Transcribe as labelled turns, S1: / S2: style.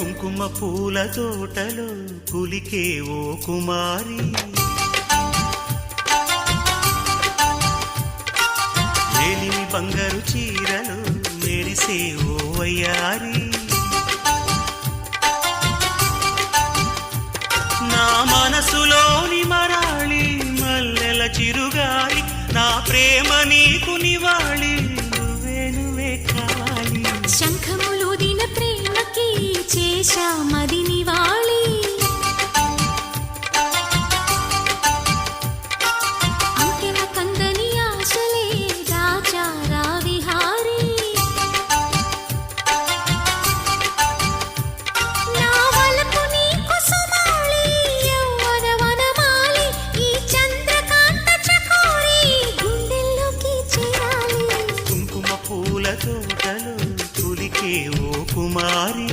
S1: కుంకుమ పూల తోటలో కులికే ఓ కుమారి. మేలిమి బంగారు చీరలు మెరిసే ఓ వయ్యారి. నా మనసులోని మరాళి మల్లెల చిరుగాలి నా ప్రేమ నీకు
S2: దేశ మదినివాళి అంకెన కందని ఆశలే రాచారా విహారీ నా వలపు నీకు సుమాళి యవ్వన వనమాలి ఈ
S1: పూల తోటలు తులికే ఓ కుమారి.